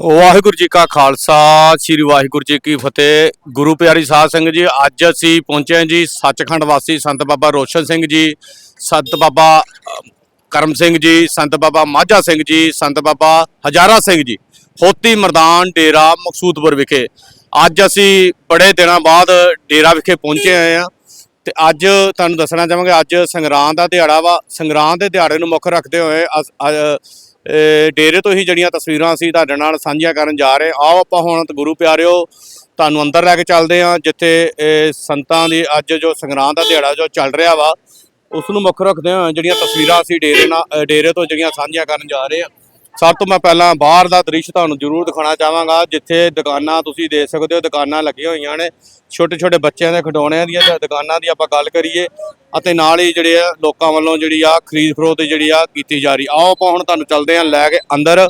ਵਾਹਿਗੁਰੂ ਜੀ ਕਾ ਖਾਲਸਾ, ਸ੍ਰੀ ਵਾਹਿਗੁਰੂ ਜੀ ਕੀ ਫਤਿਹ। ਗੁਰੂ ਪਿਆਰੀ ਸਾਧ ਸੰਗਤ ਜੀ, ਅੱਜ ਅਸੀਂ ਪਹੁੰਚੇ ਹਾਂ ਜੀ ਸੱਚਖੰਡ ਵਾਸੀ ਸੰਤ ਬਾਬਾ ਰੋਸ਼ਨ ਸਿੰਘ ਜੀ, ਸੰਤ ਬਾਬਾ ਕਰਮ ਸਿੰਘ ਜੀ, ਸੰਤ ਬਾਬਾ ਮਾਝਾ ਸਿੰਘ ਜੀ, ਸੰਤ ਬਾਬਾ ਹਜ਼ਾਰਾ ਸਿੰਘ ਜੀ, ਹੋਤੀ ਮਰਦਾਨ ਡੇਰਾ ਮਕਸੂਦਪੁਰ ਵਿਖੇ। ਅੱਜ ਅਸੀਂ ਬੜੇ ਦਿਨਾਂ ਬਾਅਦ ਡੇਰਾ ਵਿਖੇ ਪਹੁੰਚੇ ਆਏ ਹਾਂ। ਤੇ ਅੱਜ ਤੁਹਾਨੂੰ ਦੱਸਣਾ ਚਾਹਾਂਗੇ, ਅੱਜ ਸੰਗਰਾਂਦ ਦਾ ਦਿਹਾੜਾ ਵਾ। ਸੰਗਰਾਂਦ ਦੇ ਦਿਹਾੜੇ ਨੂੰ ਮੁੱਖ ਰੱਖਦੇ ਹੋਏ ਅ- ਡੇਰੇ ਤੋਂ ਹੀ ਜਿਹੜੀਆਂ ਤਸਵੀਰਾਂ ਅਸੀਂ ਤੁਹਾਡੇ ਨਾਲ ਸਾਂਝੀਆਂ ਕਰਨ ਜਾ ਰਹੇ ਆਓ ਆਪਾਂ ਹੁਣ ਗੁਰੂ ਪਿਆਰਿਓ, ਤੁਹਾਨੂੰ ਅੰਦਰ ਲੈ ਕੇ ਚੱਲਦੇ ਹਾਂ, ਜਿੱਥੇ ਸੰਤਾਂ ਦੀ ਅੱਜ ਜੋ ਸੰਗਰਾਂਦ ਦਾ ਦਿਹਾੜਾ ਜੋ ਚੱਲ ਰਿਹਾ ਵਾ, ਉਸ ਨੂੰ ਮੁੱਖ ਰੱਖਦੇ ਹੋਏ ਜਿਹੜੀਆਂ ਤਸਵੀਰਾਂ ਅਸੀਂ ਡੇਰੇ ਨਾਲ ਡੇਰੇ ਤੋਂ ਜਿਹੜੀਆਂ ਸਾਂਝੀਆਂ ਕਰਨ ਜਾ ਰਹੇ ਹਾਂ। ਸਭ ਤੋਂ ਮੈਂ ਪਹਿਲਾਂ ਬਾਹਰ ਦਾ ਦ੍ਰਿਸ਼ ਤੁਹਾਨੂੰ ਜ਼ਰੂਰ ਦਿਖਾਉਣਾ ਚਾਹਾਂਗਾ, ਜਿੱਥੇ ਦੁਕਾਨਾਂ ਤੁਸੀਂ ਦੇਖ ਸਕਦੇ ਹੋ, ਦੁਕਾਨਾਂ ਲੱਗੀਆਂ ਹੋਈਆਂ ਨੇ। ਛੋਟੇ ਛੋਟੇ ਬੱਚਿਆਂ ਦੇ ਖਿਡੌਣਿਆਂ ਦੀਆਂ ਜਾਂ ਦੁਕਾਨਾਂ ਦੀ ਆਪਾਂ ਗੱਲ ਕਰੀਏ, ਅਤੇ ਨਾਲ ਹੀ ਜਿਹੜੇ ਆ ਲੋਕਾਂ ਵੱਲੋਂ ਜਿਹੜੀ ਆ ਖਰੀਦ ਫਰੋਖਤ ਜਿਹੜੀ ਆ ਕੀਤੀ ਜਾ ਰਹੀ। ਆਓ ਆਪਾਂ ਹੁਣ ਤੁਹਾਨੂੰ ਚੱਲਦੇ ਹਾਂ ਲੈ ਕੇ ਅੰਦਰ।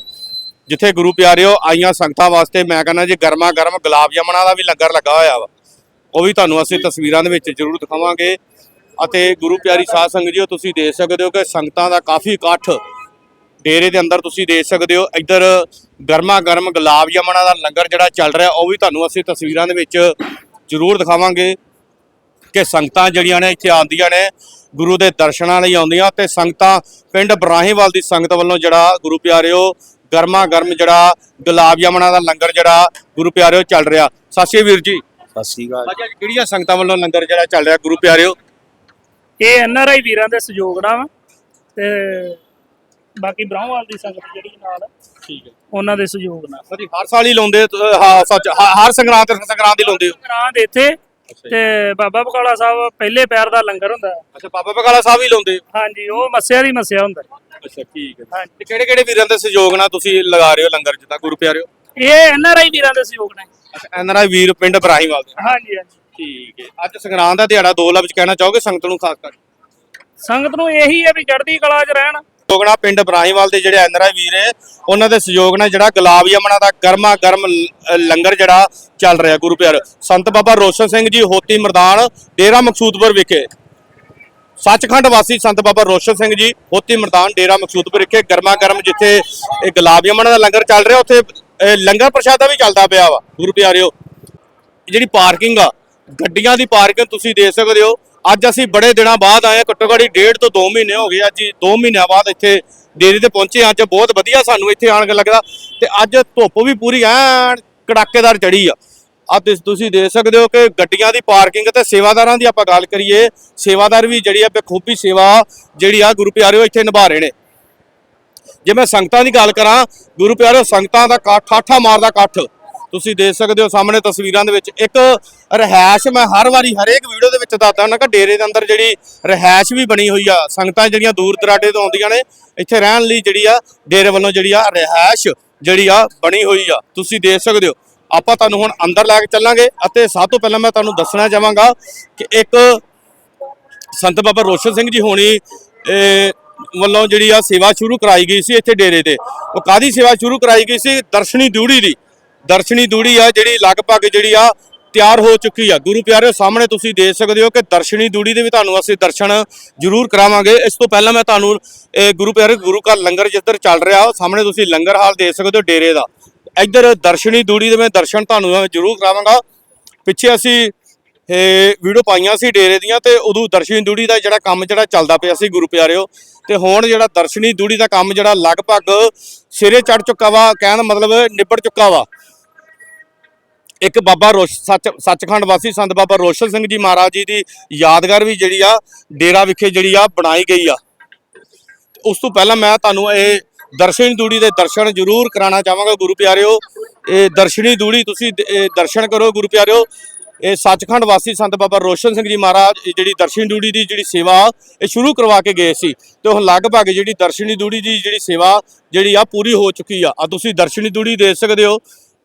ਜਿੱਥੇ ਗੁਰੂ ਪਿਆਰਿਓ ਆਈਆਂ ਸੰਗਤਾਂ ਵਾਸਤੇ, ਮੈਂ ਕਹਿੰਦਾ ਜੀ ਗਰਮਾ ਗਰਮ ਗੁਲਾਬ ਜਾਮਣਾ ਦਾ ਵੀ ਲੰਗਰ ਲੱਗਾ ਹੋਇਆ ਵਾ। ਉਹ ਵੀ ਤੁਹਾਨੂੰ ਅਸੀਂ ਤਸਵੀਰਾਂ ਦੇ ਵਿੱਚ ਜ਼ਰੂਰ ਦਿਖਾਵਾਂਗੇ। ਅਤੇ ਗੁਰੂ ਪਿਆਰੀ ਸਾਧ ਸੰਗਤ ਜੀਓ ਤੁਸੀਂ ਦੇਖ ਸਕਦੇ ਹੋ ਕਿ ਸੰਗਤਾਂ ਦਾ ਕਾਫੀ ਇਕੱਠ ਡੇਰੇ ਦੇ ਅੰਦਰ ਤੁਸੀਂ ਦੇਖ ਸਕਦੇ ਹੋ ਇੱਧਰ ਗਰਮਾ ਗਰਮ ਗੁਲਾਬ ਜਾਮਣਾ ਦਾ ਲੰਗਰ ਜਿਹੜਾ ਚੱਲ ਰਿਹਾ ਉਹ ਵੀ ਤੁਹਾਨੂੰ ਅਸੀਂ ਤਸਵੀਰਾਂ ਦੇ ਵਿੱਚ ਜ਼ਰੂਰ ਦਿਖਾਵਾਂਗੇ ਕਿ ਸੰਗਤਾਂ ਜਿਹੜੀਆਂ ਨੇ ਇੱਥੇ ਆਉਂਦੀਆਂ ਨੇ ਗੁਰੂ ਦੇ ਦਰਸ਼ਨਾਂ ਲਈ ਆਉਂਦੀਆਂ ਤੇ ਸੰਗਤਾਂ ਪਿੰਡ ਬਰਾਹੀਵਾਲ ਦੀ ਸੰਗਤ ਵੱਲੋਂ ਜਿਹੜਾ ਗੁਰੂ ਪਿਆਰਿਓ ਗਰਮਾ ਗਰਮ ਜਿਹੜਾ ਗੁਲਾਬ ਜਾਮਣਾ ਦਾ ਲੰਗਰ ਜਿਹੜਾ ਗੁਰੂ ਪਿਆਰਿਓ ਚੱਲ ਰਿਹਾ। ਸਤਿ ਸ਼੍ਰੀ ਵੀਰ ਜੀ। ਸਤਿ ਸ਼੍ਰੀ ਅਕਾਲ। ਅੱਜ ਕਿਹੜੀਆਂ ਸੰਗਤਾਂ ਵੱਲੋਂ ਲੰਗਰ ਜਿਹੜਾ ਚੱਲ ਰਿਹਾ ਗੁਰੂ ਪਿਆਰਿਓ? ਇਹ ਐਨਆਰਆਈ ਵੀਰਾਂ ਦੇ ਸਹਿਯੋਗ ਨਾਲ ਤੇ ਬਾਕੀ ਬ੍ਰਹਮਵਾਲ ਦੀ ਸੰਗਤ ਜਿਹੜੀ ਨਾਲ ਠੀਕ ਹੈ। ਉਹਨਾਂ ਦੇ ਸਹਿਯੋਗ ਨਾਲ। ਸਰੀ ਹਰ ਸਾਲ ਹੀ ਲਾਉਂਦੇ ਹੋ ਤੁਸੀਂ? ਹਾਂ ਸੱਚ ਹ- ਹਰ ਸੰਗਰਾਂਦ ਤੇ ਸੰਗਰਾਂਦ ਹੀ ਲਾਉਂਦੇ ਹੋ? ਨਾਂ ਦੇ ਇੱਥੇ ਤੇ ਬਾਬਾ ਬਕਾਲਾ ਸਾਹਿਬ ਪਹਿਲੇ ਪੈਰ ਦਾ ਲੰਗਰ ਹੁੰਦਾ ਹੈ। ਅੱਛਾ ਬਾਬਾ ਬਕਾਲਾ ਸਾਹਿਬ ਹੀ ਲਾਉਂਦੇ ਹੋ? ਹਾਂਜੀ ਉਹ ਮੱਸਿਆ ਦੀ ਮੱਸਿਆ ਹੁੰਦਾ ਹੈ। ਅੱਛਾ ਠੀਕ ਹੈ। ਤੇ ਕਿਹੜੇ ਕਿਹੜੇ ਵੀਰਾਂ ਦੇ ਸਹਿਯੋਗ ਨਾਲ ਤੁਸੀਂ ਲਗਾ ਰਹੇ ਹੋ ਲੰਗਰ ਜਿੱਦਾਂ ਗੁਰੂ ਪਿਆਰਿਓ ਇਹ ਐਨਆਰਆਈ ਵੀਰਾਂ ਦੇ ਸਹਿਯੋਗ ਨਾਲ। ਅੱਛਾ ਐਨਆਰਆਈ ਵੀਰ ਪਿੰਡ ਬਰਾਹੀਵਾਲ ਦੇ। ਹਾਂਜੀ ਹਾਂਜੀ। ਠੀਕ ਹੈ। ਅੱਜ ਸੰਗਰਾਂਦ ਦਾ ਦਿਹਾੜਾ ਦੋ ਲਫ਼ਜ਼ ਕਹਿਣਾ ਚਾਹੋਗੇ? ਸੰਗਤ ਨੂੰ ਖਾਸ ਕਰ ਸੰਗਤ ਨੂੰ ਇਹੀ ਹੈ ਵੀ ਚੜ੍ਹਦੀ ਕਲਾ 'ਚ ਰਹਿਣ। ਸਹਿਯੋਗਣਾ ਪਿੰਡ ਬਰਾਹੀਵਾਲ ਦੇ ਜਿਹੜੇ ਐਨਆਰਆਈ ਵੀਰ ਹੈ ਉਹਨਾਂ ਦੇ ਸਹਿਯੋਗ ਨਾਲ ਜਿਹੜਾ ਗੁਲਾਬ ਯਮਨਾ ਦਾ ਗਰਮਾ ਗਰਮ ਲੰਗਰ ਜਿਹੜਾ ਚੱਲ ਰਿਹਾ ਗੁਰੂ ਪਿਆਰ। ਸੰਤ ਬਾਬਾ ਰੋਸ਼ਨ ਸਿੰਘ ਜੀ ਹੋਤੀ ਮਰਦਾਨ, ਡੇਰਾ ਮਕਸੂਦਪੁਰ ਵਿਖੇ। ਸੱਚਖੰਡ ਵਾਸੀ ਸੰਤ ਬਾਬਾ ਰੋਸ਼ਨ ਸਿੰਘ ਜੀ ਹੋਤੀ ਮਰਦਾਨ, ਡੇਰਾ ਮਕਸੂਦਪੁਰ ਵਿਖੇ ਗਰਮਾ ਗਰਮ ਜਿੱਥੇ ਇਹ ਗੁਲਾਬ ਯਮਨਾ ਦਾ ਲੰਗਰ ਚੱਲ ਰਿਹਾ, ਉੱਥੇ ਲੰਗਰ ਪ੍ਰਸ਼ਾਦਾ ਵੀ ਚੱਲਦਾ ਪਿਆ ਵਾ, ਗੁਰੂ ਪਿਆਰਿਓ। ਜਿਹੜੀ ਪਾਰਕਿੰਗ ਆ, ਗੱਡੀਆਂ ਦੀ ਪਾਰਕਿੰਗ ਤੁਸੀਂ ਦੇਖ ਸਕਦੇ ਹੋ ਅੱਜ ਅਸੀਂ ਬੜੇ ਦਿਨਾਂ ਬਾਅਦ ਆਏ ਹਾਂ, ਘੱਟੋ ਘੱਟ ਡੇਢ ਤੋਂ 2 ਮਹੀਨੇ ਹੋ ਗਏ। ਅੱਜ 2 ਮਹੀਨਿਆਂ ਬਾਅਦ ਇੱਥੇ ਡੇਰੇ ਤੇ ਪਹੁੰਚੇ ਅੱਜ ਬਹੁਤ ਵਧੀਆ ਸਾਨੂੰ ਇੱਥੇ ਆਣ ਕੇ ਲੱਗਦਾ। ਤੇ ਅੱਜ ਧੁੱਪ ਵੀ ਪੂਰੀ ਐਨ ਕੜਾਕੇਦਾਰ ਚੜੀ ਆ। ਆ ਤੁਸੀਂ ਦੇਖ ਸਕਦੇ ਹੋ ਕਿ ਗੱਡੀਆਂ ਦੀ ਪਾਰਕਿੰਗ ਤੇ ਸੇਵਾਦਾਰਾਂ ਦੀ ਆਪਾਂ ਗੱਲ ਕਰੀਏ ਸੇਵਾਦਾਰ ਵੀ ਜਿਹੜੀ ਆ ਬਖੂਬੀ ਸੇਵਾ ਜਿਹੜੀ ਆ ਗੁਰੂ ਪਿਆਰਿਓ ਇੱਥੇ ਨਿਭਾ ਰਹੇ ਨੇ। ਜੇ ਮੈਂ ਸੰਗਤਾਂ ਦੀ ਗੱਲ ਕਰਾਂ ਗੁਰੂ ਪਿਆਰਿਓ ਸੰਗਤਾਂ ਦਾ ਇਕੱਠ ਠਾਠਾ ਮਾਰਦਾ ਇਕੱਠ। ਤੁਸੀਂ ਦੇਖ ਸਕਦੇ ਹੋ ਸਾਹਮਣੇ ਤਸਵੀਰਾਂ ਦੇ ਵਿੱਚ ਇੱਕ ਰਹਿائش ਮੈਂ ਹਰ ਵਾਰੀ ਹਰੇਕ ਵੀਡੀਓ ਦੇ ਵਿੱਚ ਦੱਸਦਾ ਹਾਂ ਕਿ ਡੇਰੇ ਦੇ ਅੰਦਰ ਜਿਹੜੀ ਰਹਿائش ਵੀ ਬਣੀ ਹੋਈ ਆ, ਸੰਗਤਾਂ ਜਿਹੜੀਆਂ ਦੂਰ ਦਰਾਡੇ ਤੋਂ ਆਉਂਦੀਆਂ ਨੇ, ਇੱਥੇ ਰਹਿਣ ਲਈ ਜਿਹੜੀ ਆ, ਡੇਰੇ ਵੱਲੋਂ ਜਿਹੜੀ ਆ ਰਹਿائش ਜਿਹੜੀ ਆ ਬਣੀ ਹੋਈ ਆ। ਤੁਸੀਂ ਦੇਖ ਸਕਦੇ ਹੋ, ਆਪਾਂ ਤੁਹਾਨੂੰ ਹੁਣ ਅੰਦਰ ਲੈ ਕੇ ਚੱਲਾਂਗੇ ਅਤੇ ਸਭ ਤੋਂ ਪਹਿਲਾਂ ਮੈਂ ਤੁਹਾਨੂੰ ਦੱਸਣਾ ਚਾਹਾਂਗਾ ਕਿ ਇੱਕ ਸੰਤ ਬਾਬਾ ਰੋਸ਼ਨ ਸਿੰਘ ਜੀ ਹੋਣੀ ਵੱਲੋਂ ਜਿਹੜੀ ਆ ਸੇਵਾ ਸ਼ੁਰੂ ਕਰਾਈ ਗਈ ਸੀ ਇੱਥੇ ਡੇਰੇ ਤੇ। ਉਹ ਕਾਦੀ ਸੇਵਾ ਸ਼ੁਰੂ ਕਰਾਈ ਗਈ ਸੀ? ਦਰਸ਼ਨੀ ਡਿਊੜੀ ਦੀ। ਦਰਸ਼ਨੀ ਦੂੜੀ ਆ ਜਿਹੜੀ ਲਗਭਗ ਜਿਹੜੀ ਆ ਤਿਆਰ ਹੋ ਚੁੱਕੀ ਆ। ਗੁਰੂ ਪਿਆਰਿਓ, ਸਾਹਮਣੇ ਤੁਸੀਂ ਦੇਖ ਸਕਦੇ ਹੋ ਕਿ ਦਰਸ਼ਨੀ ਦੂੜੀ ਦੇ ਵੀ ਤੁਹਾਨੂੰ ਅਸੀਂ ਦਰਸ਼ਨ ਜ਼ਰੂਰ ਕਰਾਵਾਂਗੇ। ਇਸ ਤੋਂ ਪਹਿਲਾਂ ਮੈਂ ਤੁਹਾਨੂੰ, ਇਹ ਗੁਰੂ ਪਿਆਰੇ ਗੁਰੂ ਘਰ ਲੰਗਰ ਜਿੱਧਰ ਚੱਲ ਰਿਹਾ, ਉਹ ਸਾਹਮਣੇ ਤੁਸੀਂ ਲੰਗਰ ਹਾਲ ਦੇਖ ਸਕਦੇ ਹੋ ਡੇਰੇ ਦਾ। ਇੱਧਰ ਦਰਸ਼ਨੀ ਦੂੜੀ ਦੇ ਮੈਂ ਦਰਸ਼ਨ ਤੁਹਾਨੂੰ ਜ਼ਰੂਰ ਕਰਾਵਾਂਗਾ। ਪਿੱਛੇ ਅਸੀਂ, ਇਹ ਵੀਡੀਓ ਪਾਈਆਂ ਸੀ ਡੇਰੇ ਦੀਆਂ ਤੇ ਉਦੋਂ ਦਰਸ਼ਨੀ ਦੂੜੀ ਦਾ ਜਿਹੜਾ ਕੰਮ ਜਿਹੜਾ ਚੱਲਦਾ ਪਿਆ ਸੀ ਗੁਰੂ ਪਿਆਰਿਓ, ਤੇ ਹੁਣ ਜਿਹੜਾ ਦਰਸ਼ਨੀ ਦੂੜੀ ਦਾ ਕੰਮ ਜਿਹੜਾ ਲਗਭਗ ਸਿਰੇ ਚੜ ਚੁੱਕਾ ਵਾ, ਕਹਿਣ ਮਤਲਬ ਨਿਬੜ ਚੁੱਕਾ ਵਾ। ਇੱਕ ਬਾਬਾ ਰੋਸ਼ ਸੱਚ ਸੱਚਖੰਡ ਵਾਸੀ ਸੰਤ ਬਾਬਾ ਰੋਸ਼ਨ ਸਿੰਘ ਜੀ ਮਹਾਰਾਜ ਜੀ ਦੀ ਯਾਦਗਾਰ ਵੀ ਜਿਹੜੀ ਆ ਡੇਰਾ ਵਿਖੇ ਜਿਹੜੀ ਆ ਬਣਾਈ ਗਈ ਆ। ਉਸ ਤੋਂ ਪਹਿਲਾਂ ਮੈਂ ਤੁਹਾਨੂੰ ਇਹ ਦਰਸ਼ਨੀ ਦੂੜੀ ਦੇ ਦਰਸ਼ਨ ਜ਼ਰੂਰ ਕਰਾਉਣਾ ਚਾਹਾਂਗਾ, ਗੁਰੂ ਪਿਆਰਿਓ। ਇਹ ਦਰਸ਼ਨੀ ਦੂੜੀ ਤੁਸੀਂ ਦਰਸ਼ਨ ਕਰੋ, ਗੁਰੂ ਪਿਆਰਿਓ। ਇਹ ਸੱਚਖੰਡ ਵਾਸੀ ਸੰਤ ਬਾਬਾ ਰੋਸ਼ਨ ਸਿੰਘ ਜੀ ਮਹਾਰਾਜ ਜਿਹੜੀ ਦਰਸ਼ਨੀ ਦੂੜੀ ਦੀ ਜਿਹੜੀ ਸੇਵਾ ਇਹ ਸ਼ੁਰੂ ਕਰਵਾ ਕੇ ਗਏ ਸੀ ਤੇ ਉਹ ਲਗਭਗ ਜਿਹੜੀ ਦਰਸ਼ਨੀ ਦੂੜੀ ਦੀ ਜਿਹੜੀ ਸੇਵਾ ਜਿਹੜੀ ਆ ਪੂਰੀ ਹੋ ਚੁੱਕੀ ਆ। ਆ ਤੁਸੀਂ ਦਰਸ਼ਨੀ ਦੂੜੀ ਦੇ ਸਕਦੇ ਹੋ।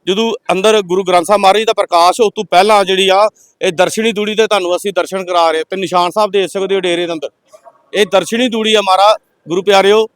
ਜਦੋਂ ਅੰਦਰ ਗੁਰੂ ਗ੍ਰੰਥ ਸਾਹਿਬ ਮਹਾਰਾਜ ਦਾ ਪ੍ਰਕਾਸ਼, ਉਸ ਤੋਂ ਪਹਿਲਾਂ ਜਿਹੜੀ ਆ, ਇਹ ਦਰਸ਼ਨੀ ਦੂੜੀ ਤੇ ਤੁਹਾਨੂੰ ਅਸੀਂ ਦਰਸ਼ਨ ਕਰਾ ਰਹੇ ਤੇ ਨਿਸ਼ਾਨ ਸਾਹਿਬ ਦੇਖ ਸਕਦੇ ਹੋ ਡੇਰੇ ਦੇ ਅੰਦਰ। ਇਹ ਦਰਸ਼ਨੀ ਦੂੜੀ ਆ ਮਾਰਾ ਗੁਰੂ ਪਿਆਰਿਓ।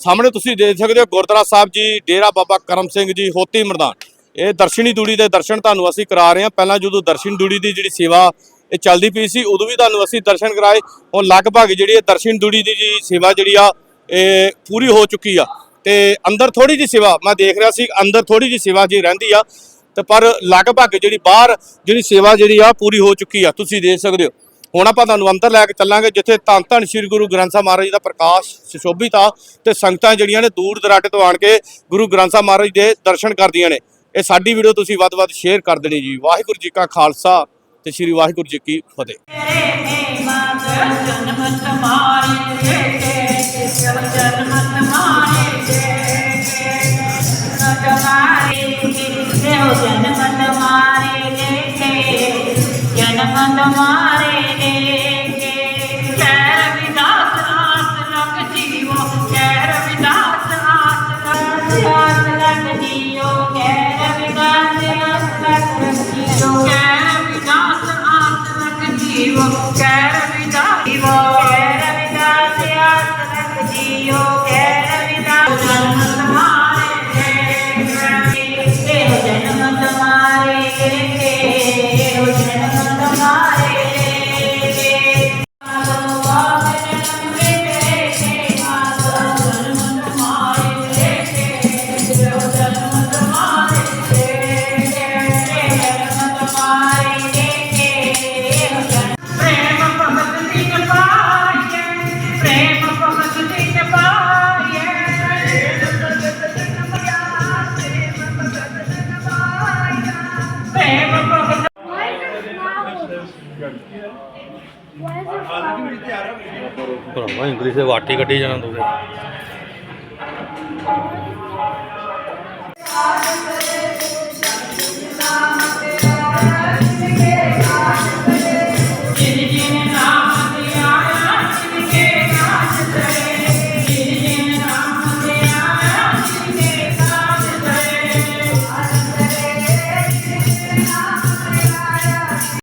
ਸਾਹਮਣੇ ਤੁਸੀਂ ਦੇਖ ਸਕਦੇ ਹੋ ਗੁਰਦੁਆਰਾ ਸਾਹਿਬ ਜੀ, ਡੇਰਾ ਬਾਬਾ ਕਰਮ ਸਿੰਘ ਜੀ, ਹੋਤੀ ਮਰਦਾਨ। ਇਹ ਦਰਸ਼ਨੀ ਦੂੜੀ ਦੇ ਦਰਸ਼ਨ ਤੁਹਾਨੂੰ ਅਸੀਂ ਕਰਾ ਰਹੇ ਹਾਂ। ਪਹਿਲਾਂ ਜਦੋਂ ਦਰਸ਼ਨ ਦੂੜੀ ਦੀ ਜਿਹੜੀ ਸੇਵਾ ਇਹ ਚੱਲਦੀ ਪਈ ਸੀ, ਉਦੋਂ ਵੀ ਤੁਹਾਨੂੰ ਅਸੀਂ ਦਰਸ਼ਨ ਕਰਾਏ। ਹੁਣ ਲਗਭਗ ਜਿਹੜੀ ਇਹ ਦਰਸ਼ਨ ਦੂੜੀ ਦੀ ਜੀ ਸੇਵਾ ਜਿਹੜੀ ਆ, ਇਹ ਪੂਰੀ ਹੋ ਚੁੱਕੀ ਆ। ਤੇ ਅੰਦਰ ਥੋੜੀ ਜੀ ਸੇਵਾ, ਮੈਂ ਦੇਖ ਰਿਹਾ ਸੀ ਅੰਦਰ ਥੋੜੀ ਜੀ ਸੇਵਾ ਜੀ ਰਹਿੰਦੀ ਆ, ਤੇ ਪਰ ਲਗਭਗ ਜਿਹੜੀ ਬਾਹਰ ਜਿਹੜੀ ਸੇਵਾ ਜਿਹੜੀ ਆ ਪੂਰੀ ਹੋ ਚੁੱਕੀ ਆ, ਤੁਸੀਂ ਦੇਖ ਸਕਦੇ ਹੋ। ਹੁਣ ਆਪਾਂ ਤੁਹਾਨੂੰ ਅੰਦਰ ਲੈ ਕੇ ਚੱਲਾਂਗੇ, ਜਿੱਥੇ ਧੰਨ ਧੰਨ ਸ੍ਰੀ ਗੁਰੂ ਗ੍ਰੰਥ ਸਾਹਿਬ ਮਹਾਰਾਜ ਦਾ ਪ੍ਰਕਾਸ਼ ਸੁਸ਼ੋਭਿਤ ਆ, ਤੇ ਸੰਗਤਾਂ ਜਿਹੜੀਆਂ ਨੇ ਦੂਰ ਦਰਾਡੇ ਤੋਂ ਆਣ ਕੇ ਗੁਰੂ ਗ੍ਰੰਥ ਸਾਹਿਬ ਮਹਾਰਾਜ ਦੇ ਦਰਸ਼ਨ ਕਰਦੀਆਂ ਨੇ। ਇਹ ਸਾਡੀ ਵੀਡੀਓ ਤੁਸੀਂ ਵੱਧ ਵੱਧ ਸ਼ੇਅਰ ਕਰ ਦੇਣੀ ਜੀ। ਵਾਹਿਗੁਰੂ ਜੀ ਕਾ ਖਾਲਸਾ ਤੇ ਸ੍ਰੀ ਵਾਹਿਗੁਰੂ ਜੀ ਕੀ ਫਤਿਹ। ਦੇ ਹੋ ਭਰਾਵਾ ਇੰਗਲਿਸ਼ ਦੇ ਵਾਟੀ ਕੱਢੀ ਜਾਣਾ ਤੁਸੀਂ Thank.